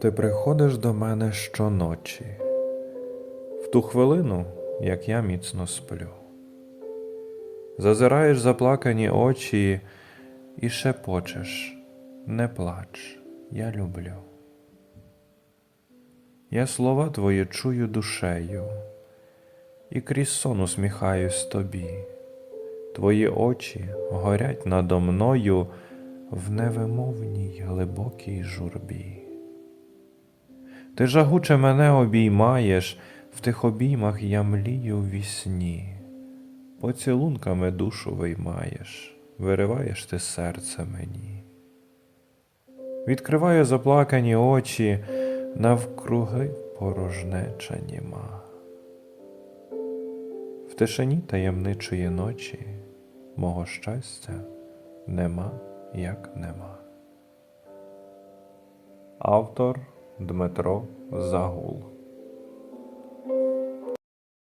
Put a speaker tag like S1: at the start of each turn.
S1: Ти приходиш до мене щоночі, в ту хвилину, як я міцно сплю. Зазираєш заплакані очі і шепочеш, не плач, я люблю. Я слова твої чую душею, і крізь сон усміхаюсь тобі. Твої очі горять надо мною в невимовній глибокій журбі. Ти жагуче мене обіймаєш, в тих обіймах я млію в вісні. Поцілунками душу виймаєш, вириваєш ти серце мені. Відкриваю заплакані очі, навкруги порожнеча німа. В тишині таємничої ночі мого щастя нема як нема. Автор Дмитро Загул